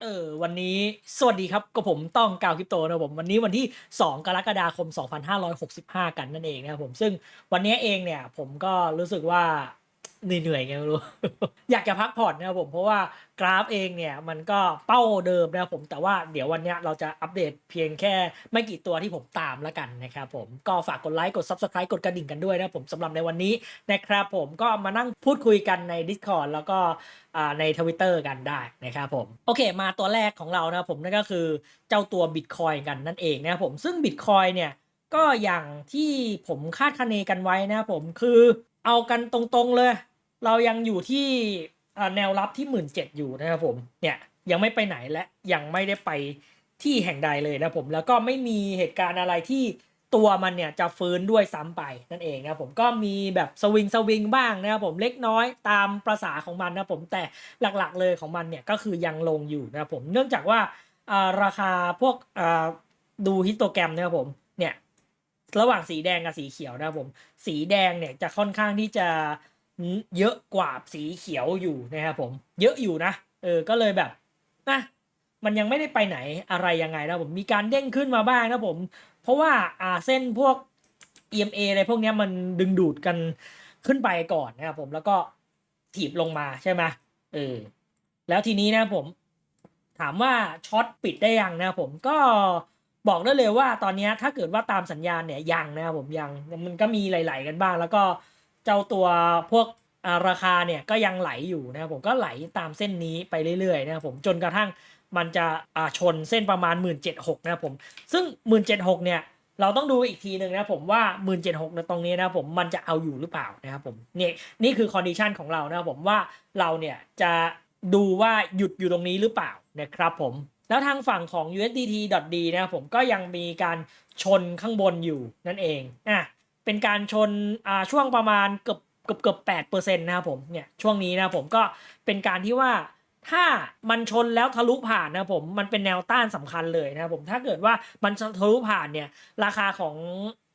เออวันนี้สวัสดีครับก็ผมต้องกาวคริปโตนะผมวันนี้วันที่ 2 กรกฎาคม 2565 กันนั่นเองนะครับผมซึ่งวันนี้เองเนี่ยผมก็รู้สึกว่า เหนื่อยๆไงไม่รู้ อยากจะพักผ่อนนะครับผม เพราะว่ากราฟเองเนี่ยมันก็เป้าเดิมนะครับผมแต่ว่าเดี๋ยววันนี้เราจะอัปเดตเพียงแค่ไม่กี่ตัวที่ผมตามแล้วกันนะครับผมก็ฝากกดไลค์กด Subscribe กดกระดิ่งกันด้วยนะครับผมสำหรับในวันนี้นะครับผมก็มานั่งพูดคุยกันใน Discord แล้วก็ในทวิตเตอร์กันได้นะครับผมโอเค มาตัวแรกของเรานะครับผมนั่นก็คือเจ้าตัว Bitcoin กันนั่นเองนะครับผมซึ่ง Bitcoin เนี่ยก็อย่างที่ผมคาดคะเนกันไว้นะครับผมคือเอากันตรงๆเลย เรายังอยู่ที่แนวรับที่1 7ื่นเจ็ดอยู่นะครับผมเนี่ยยังไม่ไปไหนและยังไม่ได้ไปที่แห่งใดเลยนะผมแล้วก็ไม่มีเหตุการณ์อะไรที่ตัวมันเนี่ยจะฟื้นด้วยซ้ำไปนั่นเองนะครับผมก็มีแบบสวิงสวิงบ้างนะครับผมเล็กน้อยตามประษาของมันนะครับผมแต่หลักๆเลยของมันเนี่ยก็คือยังลงอยู่นะครับผมเนื่องจากว่าราคาพวกดูฮิสโตแกรมนะครับผมเนี่ยระหว่างสีแดงกับสีเขียวนะครับผมสีแดงเนี่ยจะค่อนข้างที่จะ เยอะกว่าสีเขียวอยู่นะครับผม เยอะอยู่นะเออก็เลยแบบนะมันยังไม่ได้ไปไหนอะไรยังไงนะผมมีการเด้งขึ้นมาบ้างนะผม เพราะว่าอ่าเส้นพวก EMA อะไรพวกนี้มันดึงดูดกันขึ้นไปก่อนนะครับผมแล้วก็ถีบลงมาใช่ไหมเออแล้วทีนี้นะผม ถามว่าช็อตปิดได้ยังนะผมก็บอกได้เลยว่าตอนนี้ถ้าเกิดว่าตามสัญญาณเนี่ยยังนะครับผมยังมันก็มีหลาย ๆ กันบ้าง แล้วก็ เจ้าตัวพวกราคาเนี่ยก็ยังไหลอยู่นะครับผมก็ไหลตามเส้นนี้ไปเรื่อยๆนะครับผมจนกระทั่งมันจะชนเส้นประมาณ 1 7 6 0 0นะครับผมซึ่ง 1 7 6 0 0เนี่ยเราต้องดูอีกทีหนึ่งนะผมว่า 1 7 6 0 0ตรงนี้นะผมมันจะเอาอยู่หรือเปล่านะครับผมนี่นี่คือคอนดิชันของเรานะครับผมว่าเราเนี่ยจะดูว่าหยุดอยู่ตรงนี้หรือเปล่านะครับผมแล้วทางฝั่งของ USDT.D นะครับผมก็ยังมีการชนข้างบนอยู่นั่นเองอะ เป็นการชนอ่าช่วงประมาณเกือบเกือบเกือบแปดเปอร์เซ็นต์นะครับผมเนี่ยช่วงนี้นะผมก็เป็นการที่ว่าถ้ามันชนแล้วทะลุผ่านนะครับผมมันเป็นแนวต้านสำคัญเลยนะครับผมถ้าเกิดว่ามันทะลุผ่านเนี่ยราคาของ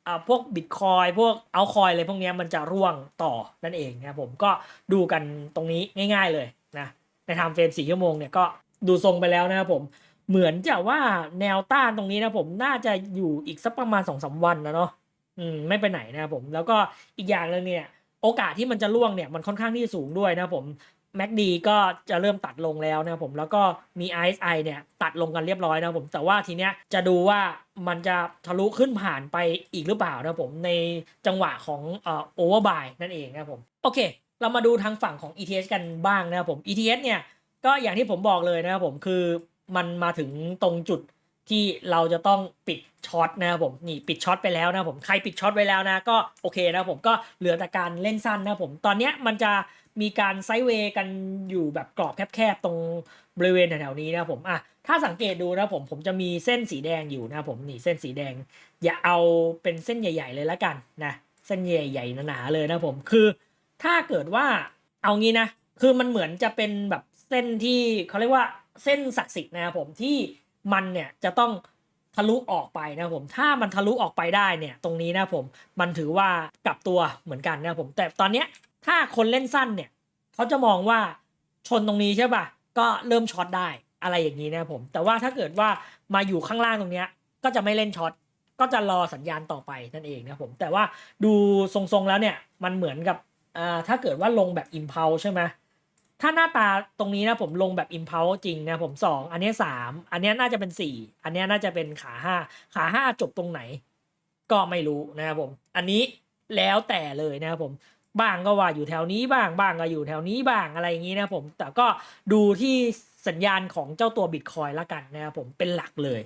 อ่าพวกบิตคอยพวกเอาคอยอะไรพวกนี้มันจะร่วงต่อนั่นเองนะครับผมก็ดูกันตรงนี้ง่าย ๆเลยนะในไทม์เฟรมสี่ชั่วโมงเนี่ยก็ดูทรงไปแล้วนะครับผมเหมือนจะว่าแนวต้านตรงนี้นะผมน่าจะอยู่อีกสักประมาณสองสาวันนะเนาะ อืมไม่ไปไหนนะครับผม แล้วก็อีกอย่างหนึงเนี่ย โอกาสที่มันจะล่วงเนี่ยมันค่อนข้างที่จะสูงด้วยนะผมแม็กดีก็จะเริ่มตัดลงแล้วนะผมแล้วก็มี RSI เนี่ยตัดลงกันเรียบร้อยนะผมแต่ว่าทีเนี้ยจะดูว่ามันจะทะลุขึ้นผ่านไปอีกหรือเปล่านะผมในจังหวะของเอ่อโอเวอร์บายนั่นเองนะผมโอเค เรามาดูทางฝั่งของ ETH กันบ้างนะครับผม ETH เนี่ยก็อย่างที่ผมบอกเลยนะครับผมคือมันมาถึงตรงจุด ที่เราจะต้องปิดช็อตนะครับผมนี่ปิดช็อตไปแล้วนะผมใครปิดช็อตไว้แล้วนะก็โอเคนะผมก็เหลือแต่การเล่นสั้นนะผมตอนเนี้ยมันจะมีการไซด์เวย์กันอยู่แบบกรอบแคบๆตรงบริเวณแถวๆนี้นะผมอะถ้าสังเกตดูนะผมผมจะมีเส้นสีแดงอยู่นะผมนี่เส้นสีแดง อย่าเอาเป็นเส้นใหญ่ ๆ เลยละกันนะเส้นใหญ่ๆหนาๆเลยนะผมคือถ้าเกิดว่าเอางี้นะคือมันเหมือนจะเป็นแบบเส้นที่เขาเรียกว่าเส้นศักดิ์สิทธิ์นะครับผมที่ มันเนี่ยจะต้องทะลุออกไปนะผม ถ้ามันทะลุออกไปได้เนี่ยตรงนี้นะผมมันถือว่ากลับตัวเหมือนกันนะผม แต่ตอนเนี้ยถ้าคนเล่นสั้นเนี่ยเขาจะมองว่าชนตรงนี้ใช่ป่ะก็เริ่มช็อตได้อะไรอย่างนี้นะผม แต่ว่าถ้าเกิดว่ามาอยู่ข้างล่างตรงเนี้ยก็จะไม่เล่นช็อตก็จะรอสัญญาณต่อไปนั่นเองนะผมแต่ว่าดูทรงๆแล้วเนี่ยมันเหมือนกับอ่าถ้าเกิดว่าลงแบบ impulse ใช่ไหม ถ้าหน้าตาตรงนี้นะผมลงแบบ impulse จริงนะผมสองอันนี้สามอันนี้น่าจะเป็นสี่อันนี้น่าจะเป็นขาห้าขาห้าจบตรงไหน ก็ไม่รู้นะครับผม อันนี้แล้วแต่เลยนะครับผมบ้างก็ว่าอยู่แถวนี้บ้างบ้างก็อยู่แถวนี้บ้างอะไรอย่างนี้นะผมแต่ก็ดูที่สัญญาณของเจ้าตัวบิตคอยละกันนะครับผมเป็นหลักเลย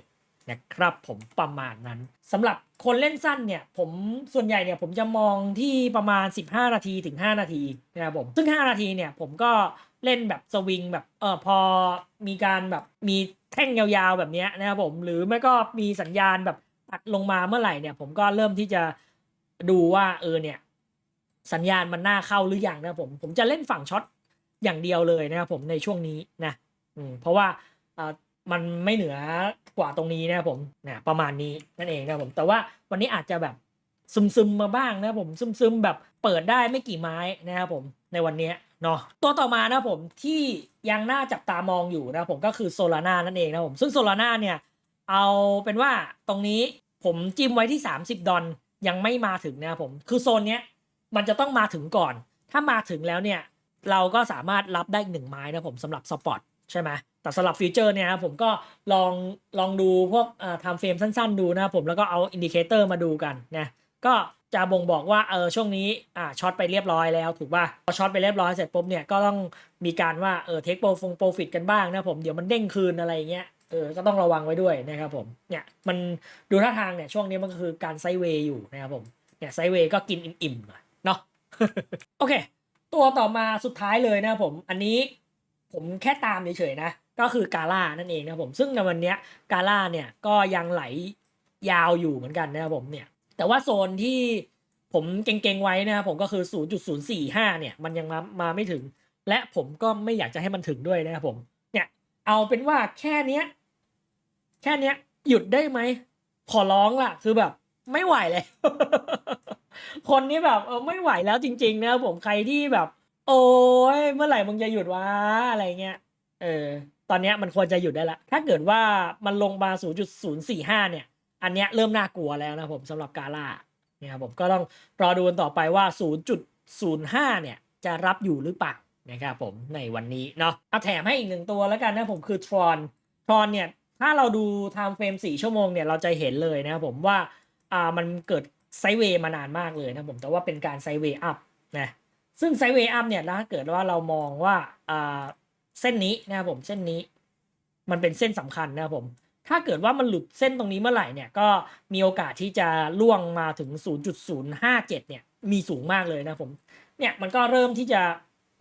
นะครับผมประมาณนั้นสำหรับคนเล่นสั้นเนี่ยผมส่วนใหญ่เนี่ยผมจะมองที่ประมาณ 15 นาทีถึง 5 นาทีนะครับผมซึ่ง 5 นาทีเนี่ยผมก็เล่นแบบสวิงแบบเออพอมีการแบบมีแท่งยาวๆแบบนี้นะครับผมหรือไม่ก็มีสัญญาณแบบตัดลงมาเมื่อไหร่เนี่ย ผมก็เริ่มที่จะดูว่าเออเนี่ยสัญญาณมันน่าเข้าหรือยังนะครับผมผมจะเล่นฝั่งช็อตอย่างเดียวเลยนะครับผมในช่วงนี้นะอืมเพราะว่าอ่า มันไม่เหนือกว่าตรงนี้นะครับผมนะประมาณนี้นั่นเองนะครับผมแต่ว่าวันนี้อาจจะแบบซึมๆมาบ้างนะครับผมซึมๆแบบเปิดได้ไม่กี่ไม้นะครับผมในวันนี้เนาะตัวต่อมานะผมที่ยังน่าจับตามองอยู่นะผมก็คือโซลาร่านั่นเองนะผมซึ่งโซลาร่าเนี่ยเอาเป็นว่าตรงนี้ผมจิ้มไว้ที่ 30 ดอลยังไม่มาถึงนะผมคือโซนเนี้ยมันจะต้องมาถึงก่อน ถ้ามาถึงแล้วเนี่ยเราก็สามารถรับได้อีกหนึ่งไม้นะผมสำหรับสปอตใช่ไหม แต่สำหรับฟีเจอร์เนี่ยผมก็ลองลองดูพวกทำเฟรมสั้นๆ ดูนะครับผมแล้วก็เอาอินดิเคเตอร์มาดูกันนะก็จะบ่งบอกว่าเออช่วงนี้อ่าช็อตไปเรียบร้อยแล้วถูกป่ะพอช็อตไปเรียบร้อยเสร็จปุ๊บเนี่ยก็ต้องมีการว่าเออเทคโปรฟงโปรฟิตกันบ้างนะผมเดี๋ยวมันเด้งคืนอะไรเงี้ยเออก็ต้องระวังไว้ด้วยนะครับผมเนี่ยมันดูท่าทางเนี่ยช่วงนี้มันก็คือการไซด์เวย์อยู่นะครับผมเนี่ยไซด์เวย์ก็กินอิ่มๆหน่อยเนาะโอเค ตัวต่อมาสุดท้ายเลยนะผม อันนี้ผมแค่ตามเฉยๆนะ ก็คือกาล่านั่นเองนะผมซึ่งในวันนี้กาล่าเนี่ยก็ยังไหลยาวอยู่เหมือนกันนะครับผมเนี่ยแต่ว่าโซนที่ผมเก่งๆไว้นะครับผมก็คือ 0.045 เนี่ยมันยังมามาไม่ถึง และผมก็ไม่อยากจะให้มันถึงด้วยนะครับผมเนี่ยเอาเป็นว่าแค่เนี้ยแค่เนี้ยหยุดได้ไหมขอร้องล่ะ คือแบบไม่ไหวเลยคนนี้แบบเออไม่ไหวแล้วจริง ๆ นะผมใครที่แบบ โอ้ยเมื่อไหร่มึงจะหยุดวะอะไรเงี้ย เออตอนนี้มันควรจะหยุดได้ละ ถ้าเกิดว่ามันลงมา 0.045 เนี่ย อันเนี้ยเริ่มน่ากลัวแล้วนะผมสำหรับกาล่าเนี่ยครับผมก็ต้องรอดูกันต่อไปว่า 0.05 เนี่ย จะรับอยู่หรือเปล่านะครับผมในวันนี้เนาะเอาแถมให้อีกหนึ่งตัวแล้วกันนะผมคือทรอนทรอนเนี่ย ถ้าเราดูไทม์เฟรม4 ชั่วโมงเนี่ย เราจะเห็นเลยนะครับผมว่าอ่ามันเกิดไซเวย์มานานมากเลยนะผมแต่ว่าเป็นการไซเวย์อัพนะซึ่งไซเวย์อัพเนี่ยถ้าเกิดว่าเรามองว่าอ่า เส้นนี้นะครับผมเส้นนี้ มันเป็นเส้นสำคัญนะครับผม ถ้าเกิดว่ามันหลุดเส้นตรงนี้เมื่อไหร่เนี่ยก็มีโอกาสที่จะล่วงมาถึง 0.057 เนี่ยมีสูงมากเลยนะผมเนี่ยมันก็เริ่มที่จะ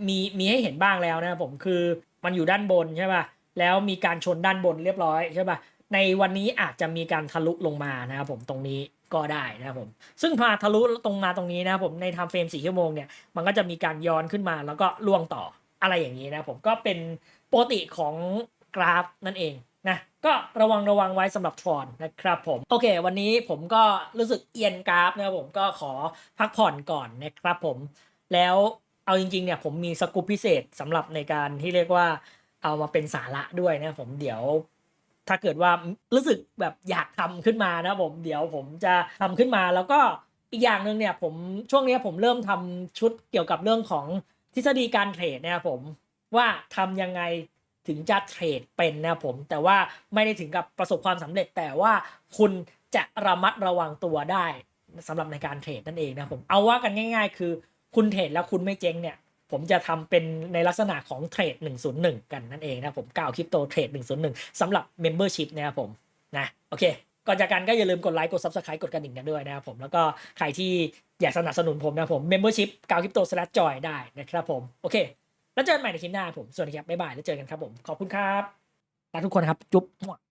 มีมีให้เห็นบ้างแล้วนะครับผมคือมันอยู่ด้านบนใช่ป่ะแล้วมีการชนด้านบนเรียบร้อยใช่ป่ะในวันนี้อาจจะมีการทะลุลงมานะครับผมตรงนี้ก็ได้นะครับผม ซึ่งพาทะลุตรงมาตรงนี้นะครับผมในทม์เฟรม4ชั่วโมงเนี่ยมันก็จะมีการย้อนขึ้นมาแล้วก็ล่วงต่อ อะไรอย่างนี้นะผมก็เป็นปกติของกราฟนั่นเองนะก็ระวังระวังไว้สำหรับทรอนนะครับผมโอเค วันนี้ผมก็รู้สึกเอียนกราฟนะครับผมก็ขอพักผ่อนก่อนนะครับผมแล้วเอาจริงๆเนี่ยผมมีสกูปพิเศษสำหรับในการที่เรียกว่าเอามาเป็นสาระด้วยนะผมเดี๋ยวถ้าเกิดว่ารู้สึกแบบอยากทำขึ้นมานะผมเดี๋ยวผมจะทำขึ้นมาแล้วก็อีกอย่างหนึ่งเนี่ยผมช่วงนี้ผมเริ่มทำชุดเกี่ยวกับเรื่องของ ทฤษฎีการเทรดนะครับผมว่าทำยังไงถึงจะเทรดเป็นนะครับผมแต่ว่าไม่ได้ถึงกับประสบความสำเร็จแต่ว่าคุณจะระมัดระวังตัวได้สำหรับในการเทรดนั่นเองนะผมเอาว่ากันง่าย ๆ คือคุณเทรดแล้วคุณไม่เจ๊งเนี่ย ผมจะทำเป็นในลักษณะของเทรด101 กันนั่นเองนะผมกล่าวคริปโตเทรด101สำหรับ Membership นะครับผมนะโอเค ก่อนจากกันก็อย่าลืมกดไลค์กด Subscribe กดกระดิ่งกันด้วยนะครับผมแล้วก็ใครที่อยากสนับสนุนผมนะผม Membership กาวคริปโตสลัดจอยได้นะครับผมโอเค แล้วเจอกันใหม่ในคลิปหน้าผมสวัสดีครับบ๊ายบายแล้วเจอกันครับผมขอบคุณครับลาทุกคนครับจุ๊บ